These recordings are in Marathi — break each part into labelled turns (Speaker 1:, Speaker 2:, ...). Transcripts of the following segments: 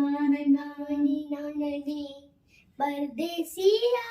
Speaker 1: नानी
Speaker 2: नानी नानी परदेसिया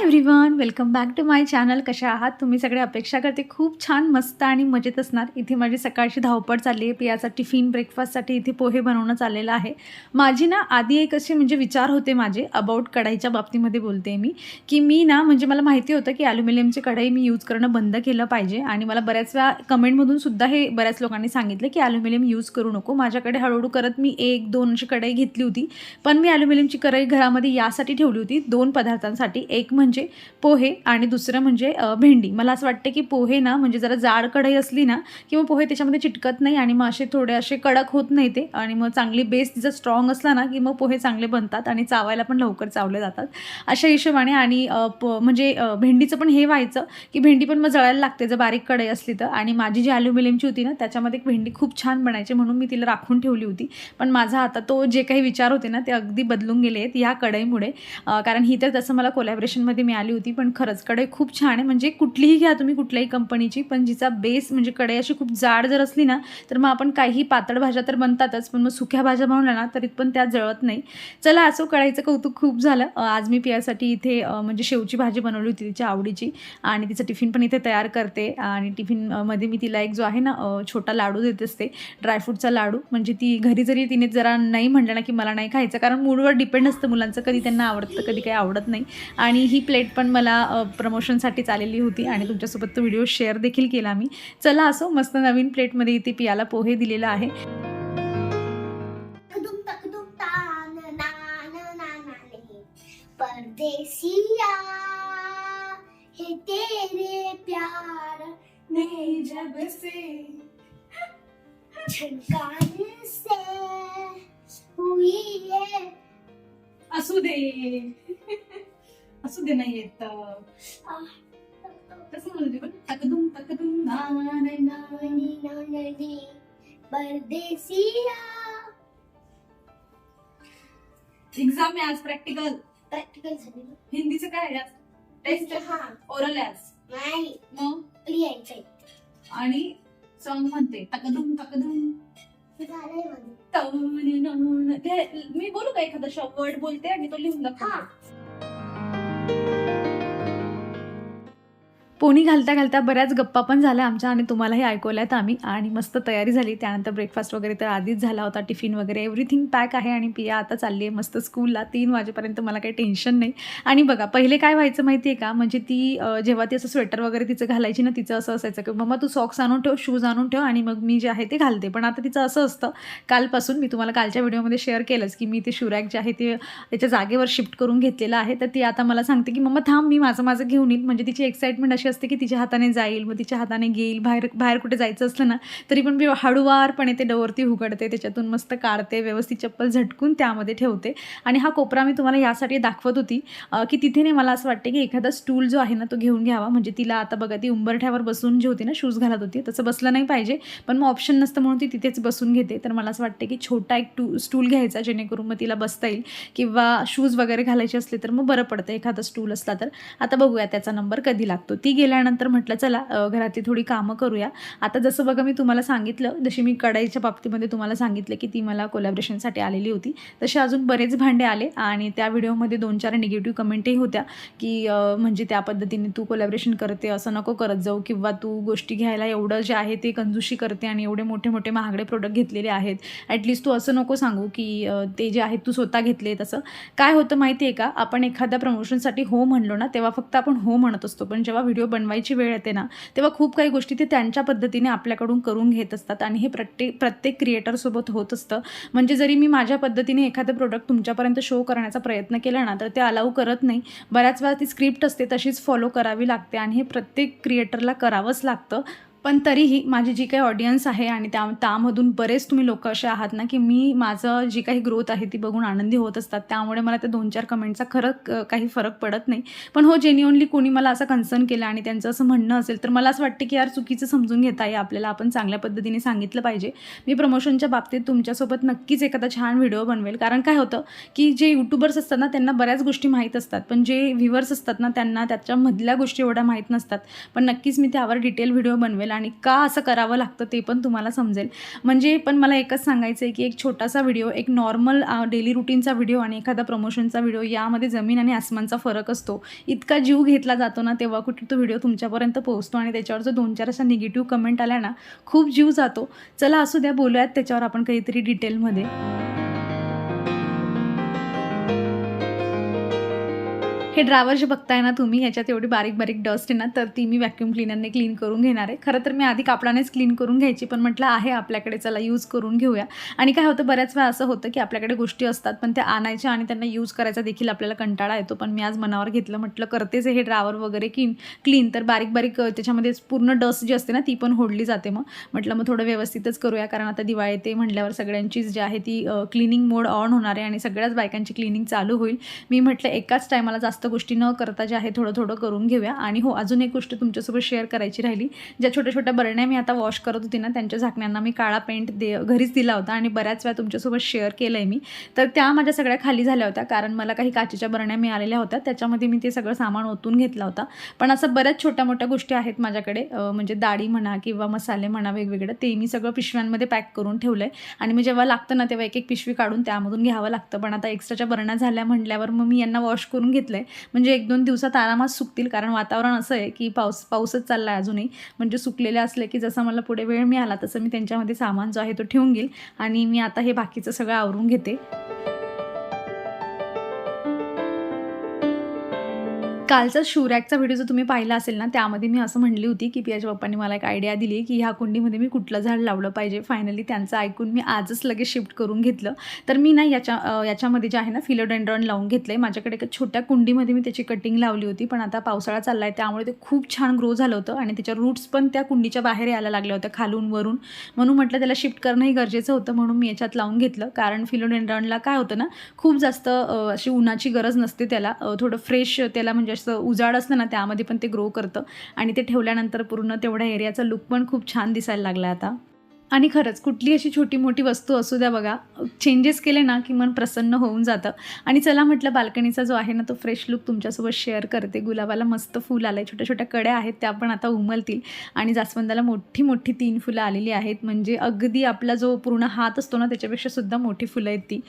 Speaker 1: hi everyone welcome back to my channel कशा आहात? तुम्ही सगळे अपेक्षा करते खूप छान मस्त आणि मजेत असणार. इथे माझी सकाळची धावपळ चालली आहे. पियाचा टिफिन ब्रेकफास्टसाठी इथे पोहे बनवणं चाललेलं आहे. माझी ना आधी एक असे म्हणजे विचार होते माझे अबाउट कढाईच्या बाबतीमध्ये बोलते मी की मी ना म्हणजे मला माहिती होतं की ॲल्युमिनियमची कढाई मी यूज करणं बंद केलं पाहिजे. आणि मला बऱ्याच वेळा कमेंटमधून सुद्धा हे बऱ्याच लोकांनी सांगितलं की ॲल्युमिनियम यूज करू नको. माझ्याकडे हळूहळू करत मी एक दोन अशी कढाई घेतली होती. पण मी ॲल्युमिनियमची कढाई घरामध्ये यासाठी ठेवली होती. दोन पदार्थांसाठी. एक म्हणजे म्हणजे पोहे आणि दुसरं म्हणजे भेंडी. मला असं वाटतं की पोहे ना म्हणजे जरा जाड कढई असली ना किंवा पोहे त्याच्यामध्ये चिटकत नाही आणि मग असे थोडे असे कडक होत नाही ते आणि मग चांगली बेस तिचा स्ट्रॉंग असला ना की मग पोहे चांगले बनतात आणि चावायला पण लवकर चावले जातात. अशा हिशोबाने आणि प म्हणजे भेंडीचं पण हे व्हायचं की भेंडी पण मग जळायला लागते जर बारीक कढई असली तर. आणि माझी जी ॲल्युमिनियमची होती ना त्याच्यामध्ये एक भेंडी खूप छान बनायची म्हणून मी तिला राखून ठेवली होती. पण माझा आता तो जे काही विचार होते ना ते अगदी बदलून गेले आहेत या कढईमुळे. कारण ही तर तसं मला कोलॅबरेशनमध्ये मिळाली होती पण खरंच कढई खूप छान आहे. म्हणजे कुठलीही घ्या तुम्ही कुठल्याही कंपनीची पण जिचा बेस म्हणजे कढई अशी खूप जाड जर असली ना तर मग आपण काही पातळ भाज्या तर बनतातच पण मग सुक्या भाज्या बनवल्या ना तरी पण त्या जळत नाही. चला असो कढाईचं कौतुक खूप झालं. आज मी पियासाठी इथे म्हणजे शेवची भाजी बनवली होती तिच्या आवडीची आणि तिचं टिफिन पण इथे तयार करते आणि टिफिनमध्ये मी तिला एक जो आहे ना छोटा लाडू देत असते ड्रायफ्रूटचा लाडू. म्हणजे ती घरी जरी तिने जरा नाही म्हटलं ना की मला नाही खायचं कारण मूडवर डिपेंड असतं मुलांचं कधी त्यांना आवडतं कधी काही आवडत नाही. आणि ही प्लेट पण मला अ, प्रमोशनसाठी चाललेली होती आणि तुमच्यासोबत तो व्हिडिओ शेअर देखील केला मी. चला असो मस्त नवीन प्लेटमध्ये इथे पियाला पोहे दिलेला आहे.
Speaker 2: तकदुम तकदुम तान नान नानाने परदेसिया हे तेरे प्यार ने जब से झनकार से हुई है।
Speaker 1: असू दे. असू दे नाही येत कसं म्हणते पण. तकदुम तकदुम
Speaker 2: नानी नानी नानी परदेसिया
Speaker 1: एक्झाम आहे आज प्रॅक्टिकल
Speaker 2: प्रॅक्टिकल झाली ना?
Speaker 1: हिंदीचं काय आहे आज? टेस्ट
Speaker 2: हा.
Speaker 1: ओरल आहे आज.
Speaker 2: नाही.
Speaker 1: मग?
Speaker 2: लिहायचंय
Speaker 1: आणि सॉन्ग म्हणते तकदुम तकदुम.
Speaker 2: झालंय माझं.
Speaker 1: तवननन. ते मी बोलू का एखादा वर्ड बोलते आणि तो लिहून
Speaker 2: हा.
Speaker 1: दाखवते पोणी घालता घालता बऱ्याच गप्पा पण झाल्या आमच्या आणि तुम्हालाही ऐकवल्यात आम्ही. आणि मस्त तयारी झाली. त्यानंतर ब्रेकफास्ट वगैरे तर आधीच झाला होता. टिफिन वगैरे एव्हरीथिंग पॅक आहे आणि पिया आता चालली आहे. मस्त स्कूलला तीन वाजेपर्यंत मला काही टेन्शन नाही. आणि बघा पहिले काय व्हायचं माहिती आहे का? म्हणजे ती जेव्हा ती असं स्वेटर वगैरे तिचं घालायची ना तिचं असं असायचं की मम्मा तू सॉक्स आणून ठेव शूज आणून ठेव आणि मग मी जे आहे ते घालते. पण आता तिचं असं असतं. कालपासून मी तुम्हाला कालच्या व्हिडिओमध्ये शेअर केलंच की मी ते शुरॅक जे आहे ते त्याच्या जागेवर शिफ्ट करून घेतलेलं आहे. तर ती आता मला सांगते की मम्मा थांब मी माझं माझं घेऊन येईल म्हणजे तिची एक्साइटमेंट अशी असते की तिच्या हाताने जाईल मग तिच्या हाताने घेईल बाहेर बाहेर कुठे जायचं असलं ना तरी पण मी हळूवारपणे ते डवरती उघडते त्याच्यातून मस्त काढते व्यवस्थित चप्पल झटकून त्यामध्ये ठेवते. आणि हा कोपरा मी तुम्हाला यासाठी दाखवत होती की तिथे नाही मला असं वाटते की एखादा स्टूल जो आहे ना तो घेऊन घ्यावा. म्हणजे तिला आता बघा ती उंबरठ्यावर बसून जी होती ना शूज घालत होती तसं बसलं नाही पाहिजे. पण मग ऑप्शन नसतं म्हणून ती तिथेच बसून घेते. तर मला असं वाटते की छोटा एक टू स्टूल घ्यायचा जेणेकरून मग तिला बसता येईल. किंवा शूज वगैरे घालायचे असले तर मग बरं पडतं एखादा स्टूल असला तर. आता बघूया त्याचा नंबर कधी लागतो. ती गेल्यानंतर म्हटलं चला घरातली थोडी कामं करूया. आता जसं बघा मी तुम्हाला सांगितलं जशी मी कढाईच्या बाबतीमध्ये तुम्हाला सांगितलं की ती मला कोलॅबरेशनसाठी आलेली होती तसे अजून बरेच भांडे आले आणि त्या व्हिडिओमध्ये दोन चार निगेटिव्ह कमेंटही होत्या की म्हणजे त्या पद्धतीने तू कोलॅबरेशन करते असं नको करत जाऊ किंवा तू गोष्टी घ्यायला एवढं जे आहे ते कंजूशी करते आणि एवढे मोठे मोठे महागडे प्रोडक्ट घेतलेले आहेत. ॲटलिस्ट तू असं नको सांगू की ते जे आहेत तू स्वतः घेतले तसं काय होतं माहिती आहे का? आपण एखाद्या प्रमोशनसाठी हो म्हणलो ना तेव्हा फक्त आपण हो म्हणत असतो. पण जेव्हा व्हिडिओ बनवायची वेळ येते ना तेव्हा खूप काही गोष्टी ते त्यांच्या पद्धतीने आपल्याकडून करून घेत असतात आणि हे प्रत्येक प्रत्येक क्रिएटरसोबत होत असतं. म्हणजे जरी मी माझ्या पद्धतीने एखादं प्रोडक्ट तुमच्यापर्यंत शो करण्याचा प्रयत्न केला ना तर ते अलाऊ करत नाही. बऱ्याच वेळा ती स्क्रिप्ट असते तशीच फॉलो करावी लागते आणि हे प्रत्येक क्रिएटरला करावंच लागतं. पण तरीही माझी जी काही ऑडियन्स आहे आणि त्या त्यामधून बरेच तुम्ही लोक असे आहात ना की मी माझं जी काही ग्रोथ आहे ती बघून आनंदी होत असतात. त्यामुळे मला त्या दोन चार कमेंटचा खरं काही फरक पडत नाही. पण हो जेन्युअनली कोणी मला असं कन्सर्न केलं आणि त्यांचं असं म्हणणं असेल तर मला असं वाटतं की यार चुकीचं समजून घेता येईल आपल्याला आपण चांगल्या पद्धतीने सांगितलं पाहिजे. मी प्रमोशनच्या बाबतीत तुमच्यासोबत नक्कीच एखादा छान व्हिडिओ बनवेल. कारण काय होतं की जे यूट्यूबर्स असतात ना त्यांना बऱ्याच गोष्टी माहीत असतात. पण जे व्ह्युअर्स असतात ना त्यांना त्याच्यामधल्या गोष्टी एवढ्या माहीत नसतात. पण नक्कीच मी त्यावर डिटेल व्हिडिओ बनवेल. आणि का असं करावं लागतं ते पण तुम्हाला समजेल. म्हणजे पण मला एकच सांगायचं आहे की एक छोटासा व्हिडिओ एक नॉर्मल डेली रुटीनचा व्हिडिओ आणि एखादा प्रमोशनचा व्हिडिओ यामध्ये जमीन आणि आसमानचा फरक असतो. इतका जीव घेतला जातो ना तेव्हा कुठे तो व्हिडिओ तुमच्यापर्यंत पोहोचतो आणि त्याच्यावर जो दोन चार अशा निगेटिव्ह कमेंट आल्या ना खूप जीव जातो. चला असू द्या बोलूयात त्याच्यावर आपण काहीतरी डिटेलमध्ये. हे ड्रावर जे बघताय ना तुम्ही ह्याच्यात एवढी बारीक बारीक डस्ट आहे ना तर ती मी व्हॅक्यूम क्लिनरने क्लीन करून घेणार आहे. खरं तर मी आधी कापडानेच क्लीन करून घ्यायची पण म्हटलं आहे आपल्याकडे चला यूज करून घेऊया. आणि काय होतं बऱ्याच वेळा असं होतं की आपल्याकडे गोष्टी असतात पण त्या आणायच्या आणि त्यांना यूज करायचा देखील आपल्याला कंटाळा येतो. पण मी आज मनावर घेतलं म्हटलं करतेच हे ड्रावर वगैरे क्लीन क्लीन तर बारीक बारीक त्याच्यामध्ये पूर्ण डस्ट जी असते ना ती पण होडली जाते मग. म्हटलं मग थोडं व्यवस्थितच करूया कारण आता दिवाळी येते म्हटल्यावर सगळ्यांचीच जी आहे ती क्लिनिंग मोड ऑन होणार आहे आणि सगळ्याच बायकांची क्लिनिंग चालू होईल. मी म्हटलं एकाच टायमाला जास्त गोष्टी न करता जे आहे थोडं थोडं करून घेऊया. आणि हो अजून एक गोष्ट तुमच्यासोबत शेअर करायची राहिली. ज्या छोट्या छोट्या बरण्या मी आता वॉश करत होती ना त्यांच्या झाकण्यांना मी काळा पेंट दे घरीच दिला होता आणि बऱ्याच वेळा तुमच्यासोबत शेअर केलं आहे मी. तर त्या माझ्या सगळ्या खाली झाल्या होत्या कारण मला काही काचेच्या बरण्या मिळालेल्या होत्या. त्याच्यामध्ये मी ते सगळं सामान ओतून घेतला होता. पण असं बऱ्याच छोट्या मोठ्या गोष्टी आहेत माझ्याकडे. म्हणजे डाळी म्हणा किंवा मसाले म्हणा वेगवेगळं ते मी सगळं पिशव्यांमध्ये पॅक करून ठेवलं आहे आणि मग जेव्हा लागतं ना तेव्हा एक एक पिशवी काढून त्यामधून घ्यावं लागतं. पण आता एक्स्ट्राच्या बरण्या झाल्या म्हटल्यावर मग मी यांना वॉश करून घेतलं आहे म्हणजे एक दोन दिवसात आरामात सुकतील. कारण वातावरण असं आहे की पाऊस पाऊसच चालला आहे अजूनही. म्हणजे सुकलेले असले की जसं मला पुढे वेळ मिळाला तसं मी त्यांच्यामध्ये सामान जो आहे तो ठेवून घेईल. आणि मी आता हे बाकीचं सगळं आवरून घेते. कालचा शिवरॅकचा व्हिडिओ जो तुम्ही पाहिला असेल ना त्यामध्ये मी असं म्हणली होती की पियाच्या पप्पांनी मला एक आयडिया दिली की ह्या कुंडीमध्ये मी कुठलं झाड लावलं पाहिजे. फायनली त्यांचं ऐकून मी आजच लगेच शिफ्ट करून घेतलं. तर मी ना याच्या याच्यामध्ये जे आहे ना फिलोडेंड्रॉन लावून घेतलं आहे माझ्याकडे एका छोट्या कुंडीमध्ये मी त्याची कटिंग लावली होती पण आता पावसाळा चालला आहे त्यामुळे ते खूप छान ग्रो झालं होतं आणि त्याच्या रूट्स पण त्या कुंडीच्या बाहेर यायला लागल्या होत्या खालून वरून. म्हणून म्हटलं त्याला शिफ्ट करणंही गरजेचं होतं म्हणून मी याच्यात लावून घेतलं. कारण फिलोडेंड्रॉनला काय होतं ना खूप जास्त अशी उन्हाची गरज नसते त्याला. थोडं फ्रेश त्याला म्हणजे असं उजाड असतं ना त्यामध्ये पण ते ग्रो करतं. आणि ते ठेवल्यानंतर पूर्ण तेवढ्या एरियाचा लुक पण खूप छान दिसायला लागला आता. आणि खरंच कुठली अशी छोटी मोठी वस्तू असू द्या बघा चेंजेस केले ना की मन प्रसन्न होऊन जातं. आणि चला म्हटलं बाल्कनीचा जो आहे ना तो फ्रेश लुक तुमच्यासोबत शेअर करते. गुलाबाला मस्त फूल आलं आहे छोट्या छोट्या कड्या आहेत त्या पण आता उमलतील. आणि जास्वंदाला मोठी मोठी तीन फुलं आलेली आहेत. म्हणजे अगदी आपला जो पूर्ण हात असतो ना त्याच्यापेक्षा सुद्धा मोठी फुलं आहेत ती.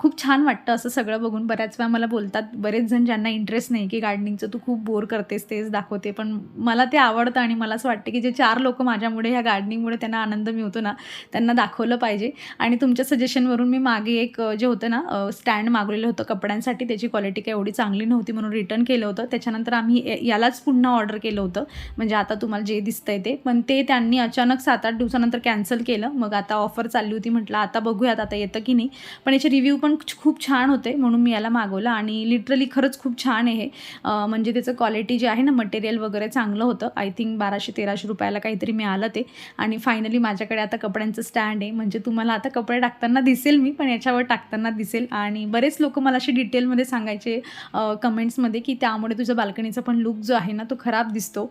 Speaker 1: खूप छान वाटतं असं सगळं बघून. बऱ्याच वेळा मला बोलतात बरेच जण ज्यांना इंटरेस्ट नाही की गार्डनिंगचं तू खूप बोर करतेस तेच दाखवते. पण मला ते आवडतं आणि मला असं वाटतं की जे चार लोक माझ्यामुळे ह्या गार्डनिंगमुळे त्यांना आनंद मिळतो. ना त्यांना दाखवलं पाहिजे. आणि तुमच्या सजेशनवरून मी मागे एक जे होतं ना स्टँड मागवलेलं होतं कपड्यांसाठी त्याची क्वालिटी काही एवढी चांगली नव्हती म्हणून रिटर्न केलं होतं. त्याच्यानंतर आम्ही यालाच पुन्हा ऑर्डर केलं होतं. म्हणजे आता तुम्हाला जे दिसतंय ते. पण ते त्यांनी अचानक सात आठ दिवसानंतर कॅन्सल केलं. मग आता ऑफर चालली होती म्हटलं आता बघूयात आता येतं की नाही. पण याचे रिव्ह्यू पण खूप छान होते म्हणून मी याला मागवलं. आणि लिटरली खरंच खूप छान आहे म्हणजे त्याचं क्वालिटी जे आहे ना मटेरियल वगैरे चांगलं होतं. आय थिंक बाराशे तेराशे रुपयाला काहीतरी मिळालं ते. आणि फायनली माझ्याकडे आता कपड्यांचं स्टँड आहे. म्हणजे तुम्हाला आता कपडे टाकताना दिसेल मी पण याच्यावर टाकताना दिसेल. आणि बरेच लोक मला असे डिटेलमध्ये सांगायचे कमेंट्समध्ये की त्यामुळे तुझ्या बाल्कनीचा पण लुक जो आहे ना तो खराब दिसतो.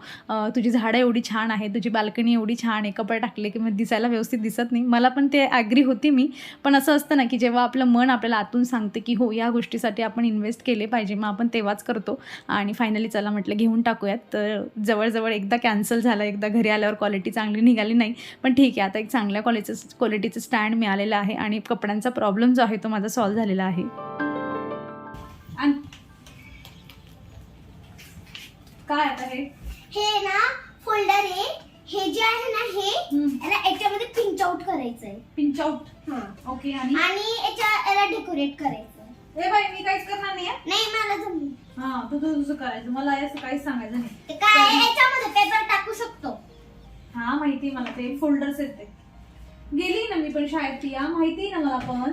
Speaker 1: तुझी झाडं एवढी छान आहे तुझी बाल्कनी एवढी छान आहे कपडे टाकले की मग दिसायला व्यवस्थित दिसत नाही. मला पण ते ॲग्री होती मी. पण असं असतं ना की जेव्हा आपलं मन आपल्याला आतून सांगते की हो या गोष्टीसाठी आपण इन्व्हेस्ट केले पाहिजे मग आपण तेव्हाच करतो. आणि फायनली चला म्हटलं घेऊन टाकूयात. तर जवळजवळ एकदा कॅन्सल झालं एकदा घरी आल्यावर क्वालिटी चांगली निघाली नाही. पण ठीक आहे आता एक चांगल्या क्वालिटीचं क्वालिटीचं स्टँड मिळालेलं आहे आणि कपड्यांचा प्रॉब्लेम जो आहे तो माझा सॉल्व्ह झालेला आहे. आणि काय आता हे?
Speaker 2: हे ना फोल्डर आहे हे जे आहे ना हे याला याच्यामध्ये पिंच आउट करायचंय.
Speaker 1: पिंच आउट ओके आणि?
Speaker 2: आणि याच्या याला डेकोरेट करायचं
Speaker 1: ए बाई मी काहीच करणार नाही
Speaker 2: नाही मला जमलं.
Speaker 1: हा तू तुझं करायचं. मला असं काहीच सांगायचं नाही.
Speaker 2: काय आहे, याच्यामध्ये पेपर टाकू शकतो.
Speaker 1: हा माहिती आहे मला ते फोल्डर्स येते. गेली ना मी पण शाळेत या माहिती आहे ना मला पण?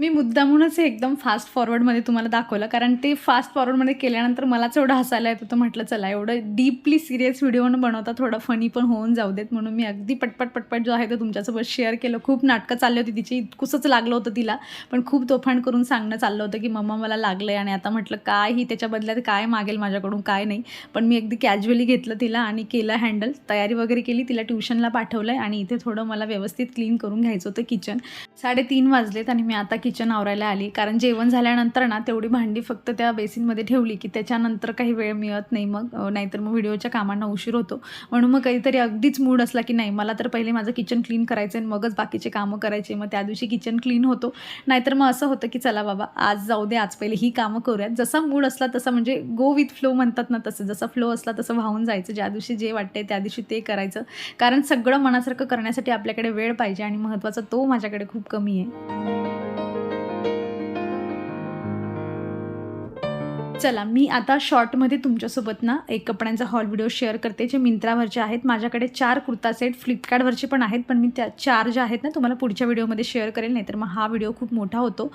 Speaker 1: मी मुद्दामूनच हे एकदम फास्ट फॉरवर्डमध्ये तुम्हाला दाखवलं. कारण ते फास्ट फॉरवर्डमध्ये केल्यानंतर मलाच एवढं हसायला येत होतं. म्हटलं चला एवढं डीपली सिरियस व्हिडिओ न बनवता थोडं फनी पण होऊन जाऊ देत. म्हणून मी अगदी पटपट पटपट जो आहे तो तुमच्यासोबत शेअर केलं. खूप नाटकं चालली होती तिची. इतकुसंच लागलं होतं तिला. पण खूप तोफान करून सांगणं चाललं होतं की मम्मा मला लागलं आहे आणि आता म्हटलं काय ही त्याच्या बदल्यात काय मागेल माझ्याकडून काय नाही. पण मी अगदी कॅज्युअली घेतलं तिला आणि केलं हँडल तयारी वगैरे केली. तिला ट्युशनला पाठवलं आहे आणि इथे थोडं मला व्यवस्थित क्लीन करून घ्यायचं होतं किचन साडेतीन वाजलेत आणि मी आता किचन किचन आवरायला आली. कारण जेवण झाल्यानंतर ना तेवढी भांडी फक्त त्या बेसिनमध्ये ठेवली की त्याच्यानंतर काही वेळ मिळत नाही मग नाहीतर मग व्हिडिओच्या कामांना उशीर होतो. म्हणून मग काहीतरी अगदीच मूड असला की नाही मला तर पहिले माझं किचन क्लीन करायचं आणि मगच बाकीचे कामं करायचे. मग त्या दिवशी किचन क्लीन होतो. नाहीतर मग असं होतं की चला बाबा आज जाऊ दे आज पहिले ही कामं करूयात. जसा मूड असला तसा म्हणजे गो विथ फ्लो म्हणतात ना तसं. जसा फ्लो असला तसं वाहून जायचं. ज्या दिवशी जे वाटते त्या दिवशी ते करायचं. कारण सगळं मनासारखं करण्यासाठी आपल्याकडे वेळ पाहिजे आणि महत्त्वाचा तो माझ्याकडे खूप कमी आहे. चला मी आता शॉर्टमध्ये तुमच्यासोबत ना एक कपड्यांचा हॉल व्हिडिओ शेअर करते जे मिंत्रावरचे आहेत. माझ्याकडे चार कुर्ता सेट फ्लिपकार्टवरचे पण आहेत पण मी त्या चार ज्या आहेत ना तुम्हाला पुढच्या व्हिडिओमध्ये शेअर करेल नाही तर मग हा व्हिडिओ खूप मोठा होतो.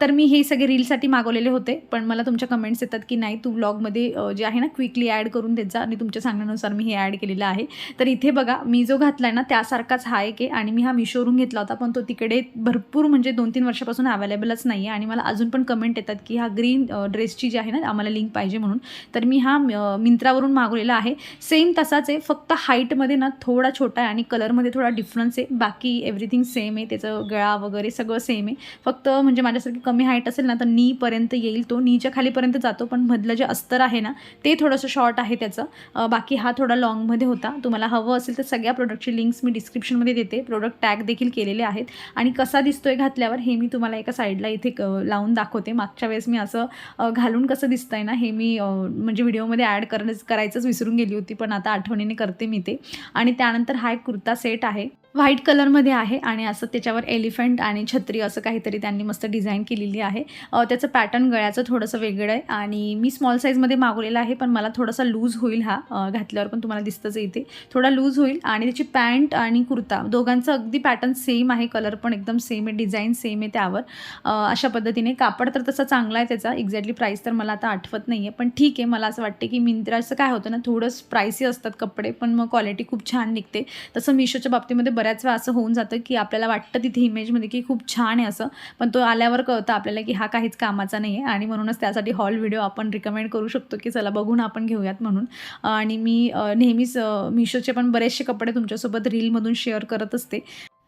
Speaker 1: तर मी हे सगळे रीलसाठी मागवलेले होते पण मला तुमच्या कमेंट्स येतात की नाही तू व्लॉगमध्ये जे आहे ना क्विकली ॲड करून देत जा आणि तुमच्या सांगण्यानुसार मी हे ॲड केलेलं आहे. तर इथे बघा मी जो घातला आहे ना त्यासारखाच हा एक आहे आणि मी हा मिशोवरून घेतला होता पण तो तिकडे भरपूर म्हणजे दोन तीन वर्षापासून अवेलेबलच नाही आहे आणि मला अजून पण कमेंट येतात की हा ग्रीन ड्रेसची जी आहे ना आम्हाला लिंक पाहिजे म्हणून. तर मी हा मिंत्रावरून मागवलेला आहे. सेम तसाच आहे फक्त हाईटमध्ये ना थोडा छोटा आहे आणि कलरमध्ये थोडा डिफरन्स आहे. बाकी एव्हरीथिंग सेम आहे त्याचं गळा वगैरे सगळं सेम आहे. फक्त म्हणजे माझ्यासारखी कमी हाईट असेल ना तर नीपर्यंत येईल तो. नीच्या खालीपर्यंत जातो पण मधलं जे अस्तर आहे ना ते थोडंसं शॉर्ट आहे त्याचं. बाकी हा थोडा लॉंगमध्ये होता. तुम्हाला हवं असेल तर सगळ्या प्रोडक्टची लिंक्स मी डिस्क्रिप्शनमध्ये देते. प्रोडक्ट टॅग देखील केलेले आहेत. आणि कसा दिसतोय घातल्यावर हे मी तुम्हाला एका साईडला इथे लावून दाखवते. मागच्या वेळेस मी असं घालून कसं दिसतंय ना हे मी म्हणजे व्हिडिओमध्ये ॲड करणं करायचंच विसरून गेली होती पण आता आठवणीने करते मी ते. आणि त्यानंतर हा एक कुर्ता सेट आहे. व्हाईट कलरमध्ये आहे आणि असं त्याच्यावर एलिफंट आणि छत्री असं काहीतरी त्यांनी मस्त डिझाईन केलेली आहे. त्याचं पॅटर्न गळ्याचं थोडंसं वेगळं आहे आणि मी स्मॉल साईजमध्ये मागवलेला आहे पण मला थोडासा लूज होईल हा. घातल्यावर पण तुम्हाला दिसतंच इथे. थोडा लूज होईल आणि त्याची पॅन्ट आणि कुर्ता दोघांचं अगदी पॅटर्न सेम आहे कलर पण एकदम सेम आहे डिझाईन सेम आहे त्यावर. अशा पद्धतीने कापड तर तसा चांगला आहे त्याचा एक्झॅक्टली प्राईस तर मला आता आठवत नाही आहे पण ठीक आहे मला असं वाटते की मिंत्राचं काय होतं ना थोडंच प्राईसी असतात कपडे पण मग क्वालिटी खूप छान निघते. तसं मिशोच्या बाबतीमध्ये बऱ्याच वेळा असं होऊन जातं की आपल्याला वाटतं तिथे इमेजमध्ये की खूप छान आहे असं पण तो आल्यावर कळतं आपल्याला की हा काहीच कामाचा नाही आहे. आणि म्हणूनच त्यासाठी हॉल व्हिडिओ आपण रिकमेंड करू शकतो की चला बघून आपण घेऊयात म्हणून. आणि मी नेहमीच मिशोचे पण बरेचसे कपडे तुमच्यासोबत रीलमधून शेअर करत असते.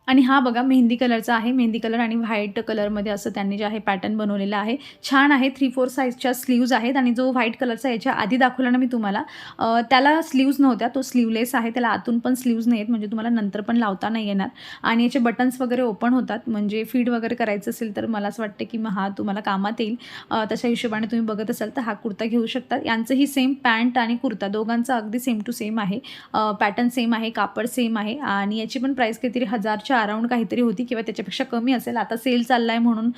Speaker 1: आणि हा बघा मेहंदी कलरचा आहे. मेहंदी कलर आणि व्हाईट कलरमध्ये असं त्यांनी जे आहे पॅटर्न बनवलेलं आहे. छान आहे. थ्री फोर साईजच्या स्लीव्ज आहेत आणि जो व्हाईट कलरचा याच्या आधी दाखवला ना मी तुम्हाला. त्याला स्लीव्ज नव्हत्या. तो स्लीवलेस आहे. त्याला आतून पण स्लीव्ज नाही आहेत म्हणजे तुम्हाला नंतर पण लावता नाही येणार. आणि याचे बटन्स वगैरे ओपन होतात. म्हणजे फीड वगैरे करायचं असेल तर मला असं वाटतं की मग हा तुम्हाला कामात येईल. तशा हिशोबाने तुम्ही बघत असाल तर हा कुर्ता घेऊ शकता. यांचंही सेम पॅन्ट आणि कुर्ता. दोघांचा अगदी सेम टू सेम आहे. पॅटर्न सेम आहे. कापड सेम आहे. आणि याची पण प्राईस काहीतरी हजारच्या अराऊंड काहीतरी होती किंवा त्याच्यापेक्षा कमी असेल. आता सेल चालला आहे म्हणून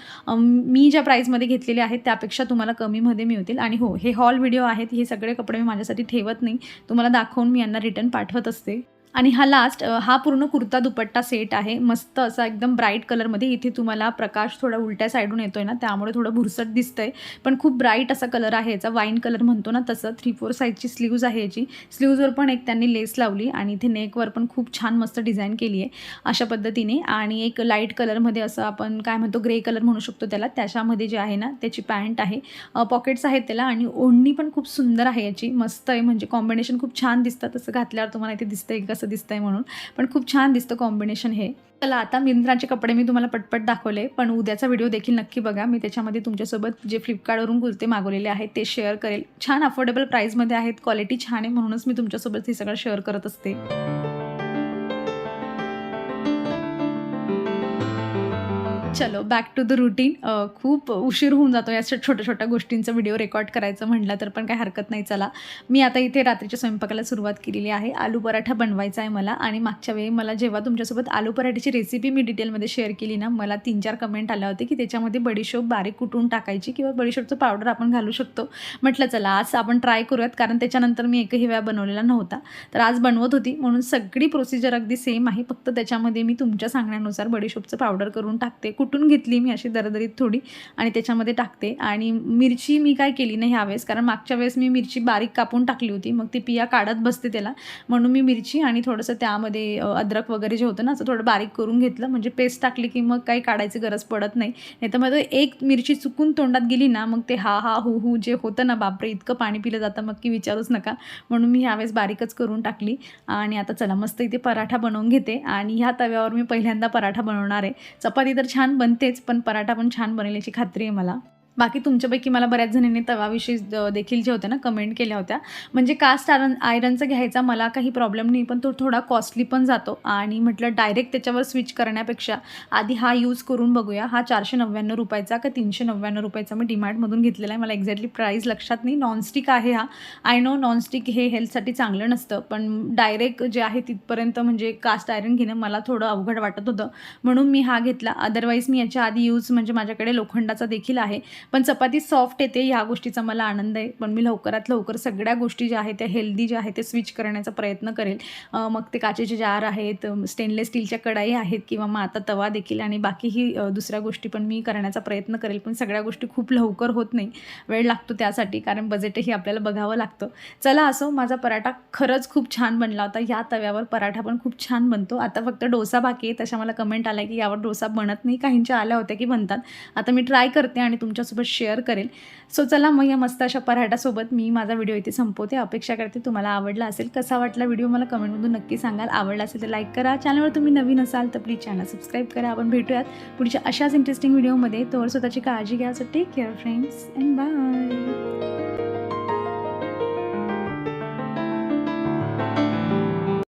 Speaker 1: मी ज्या प्राईजमध्ये घेतलेले आहेत त्यापेक्षा तुम्हाला कमीमध्ये मिळतील. आणि हो हे हॉल व्हिडिओ आहेत हे सगळे कपडे मी माझ्यासाठी ठेवत नाही. तुम्हाला दाखवून मी यांना रिटर्न पाठवत असते. आणि हा लास्ट हा पूर्ण कुर्ता दुपट्टा सेट आहे. मस्त असा एकदम ब्राईट कलरमध्ये इथे तुम्हाला प्रकाश थोडा उलट्या साईडून येतोय ना त्यामुळे थोडं भुरसट दिसतंय. पण खूप ब्राईट असा कलर आहे याचा. वाईन कलर म्हणतो ना तसं थ्री फोर साईजची स्लीव्ज आहे याची. स्लीव्जवर पण एक त्यांनी लेस लावली आणि इथे नेकवर पण खूप छान मस्त डिझाईन केली आहे अशा पद्धतीने. आणि एक लाइट कलरमध्ये असं आपण काय म्हणतो ग्रे कलर म्हणू शकतो त्याला. त्याच्यामध्ये जे आहे ना त्याची पॅन्ट आहे. पॉकेट्स आहेत त्याला आणि ओढणी पण खूप सुंदर आहे याची. मस्त आहे म्हणजे कॉम्बिनेशन खूप छान दिसतं तसं घातल्यावर तुम्हाला इथे दिसतंय कसं दिसतंय म्हणून. पण खूप छान दिसतं कॉम्बिनेशन हे. चला आता मिंत्राचे कपडे मी तुम्हाला पटपट दाखवले पण उद्याचा व्हिडिओ देखील नक्की बघा. मी त्याच्यामध्ये तुमच्यासोबत जे फ्लिपकार्टवरून कुर्ते मागवलेले आहेत ते शेअर करेल. छान अफोर्डेबल प्राईजमध्ये आहेत क्वालिटी छान आहे म्हणूनच मी तुमच्यासोबत हे सगळं शेअर करत असते. चलो बॅक टू द रुटीन खूप उशीर होऊन जातो या छोट्या छोट्या गोष्टींचा व्हिडिओ रेकॉर्ड करायचं म्हटलं तर पण काही हरकत नाही चला. मी आता इथे रात्रीच्या स्वयंपाकाला सुरुवात केलेली आहे. आलू पराठा बनवायचा आहे मला आणि मागच्या वेळी मला जेव्हा तुमच्यासोबत आलू पराठ्याची रेसिपी मी डिटेलमध्ये शेअर केली ना मला तीन चार कमेंट आल्या होते की त्याच्यामध्ये बडीशोप बारीक कुटून टाकायची किंवा बडीशोपचं पावडर आपण घालू शकतो. म्हटलं चला आज आपण ट्राय करूयात. कारण त्याच्यानंतर मी एकही वेळा बनवलेला नव्हता. तर आज बनवत होती. म्हणून सगळी प्रोसिजर अगदी सेम आहे. फक्त त्याच्यामध्ये मी तुमच्या सांगण्यानुसार बडीशोपचं पावडर करून टाकते. कुटून घेतली मी अशी दरदरीत थोडी आणि त्याच्यामध्ये टाकते. आणि मिरची मी काय केली नाही ह्यावेळेस कारण मागच्या वेळेस मी मिरची बारीक कापून टाकली होती मग ती पिया काढत बसते त्याला. म्हणून मी मिरची आणि थोडंसं त्यामध्ये अद्रक वगैरे जे होतं ना असं थोडं बारीक करून घेतलं. म्हणजे पेस्ट टाकली की मग काही काढायची गरज पडत नाही. नाही तर मग एक मिरची चुकून तोंडात गेली ना मग ते हा हा हू हू जे होतं ना बापरे इतकं पाणी पिलं जातं मग की विचारूच नका. म्हणून मी ह्यावेळेस बारीकच करून टाकली. आणि आता चला मस्त इथे पराठा बनवून घेते. आणि ह्या तव्यावर मी पहिल्यांदा पराठा बनवणार आहे. चपाती तर छान बनतेच पण पराठा पण छान बनेल याची खात्री आहे मला. बाकी तुमच्यापैकी मला बऱ्याच जणींनी तवाविषयी देखील जे होते ना कमेंट केल्या होत्या. म्हणजे कास्ट आयरन आयरनचा घ्यायचा मला काही प्रॉब्लेम नाही पण तो थोडा कॉस्टली पण जातो. आणि म्हटलं डायरेक्ट त्याच्यावर स्विच करण्यापेक्षा आधी हा यूज करून बघूया. हा चारशे नव्याण्णव रुपयाचा का तीनशे नव्याण्णव रुपयाचा मी डिमार्टमधून घेतलेला आहे. मला एक्झॅक्टली प्राईस लक्षात नाही. नॉनस्टिक आहे हा. आय नो नॉनस्टिक हे हेल्थसाठी चांगलं नसतं पण डायरेक्ट जे आहे तिथपर्यंत म्हणजे कास्ट आयरन घेणं मला थोडं अवघड वाटत होतं. म्हणून मी हा घेतला. अदरवाईज मी याच्या आधी यूज म्हणजे माझ्याकडे लोखंडाचा देखील आहे. पण चपाती सॉफ्ट येते ह्या गोष्टीचा मला आनंद आहे. पण मी लवकरात लवकर सगळ्या गोष्टी ज्या आहेत त्या हेल्दी ज्या आहेत ते स्विच करण्याचा प्रयत्न करेल. मग ते काचेचे जार आहेत स्टेनलेस स्टीलच्या कढाई आहेत किंवा मग आता तवा देखील आणि बाकीही दुसऱ्या गोष्टी पण मी करण्याचा प्रयत्न करेल. पण सगळ्या गोष्टी खूप लवकर होत नाही. वेळ लागतो त्यासाठी कारण बजेटही आपल्याला बघावं लागतं. चला असो माझा पराठा खरंच खूप छान बनला होता. या तव्यावर पराठा पण खूप छान बनतो. आता फक्त डोसा बाकी आहे तशा मला कमेंट आला की यावर डोसा बनत नाही. काहींच्या आल्या होत्या की बनतात. आता मी ट्राय करते आणि तुमच्या तुमच्यासोबत शेअर करेल. सो चला मग या मस्त अशा पराठासोबत मी माझा व्हिडिओ इथे संपवते. अपेक्षा करते तुम्हाला आवडला असेल. कसा वाटला व्हिडिओ मला कमेंटमधून नक्की सांगाल. आवडला असेल तर लाईक करा. चॅनलवर तुम्ही नवीन असाल तर प्लीज चॅनल सबस्क्राईब करा. आपण भेटूयात पुढच्या अशाच इंटरेस्टिंग व्हिडिओमध्ये तोवर स्वतःची काळजी घ्या. So take care friends and bye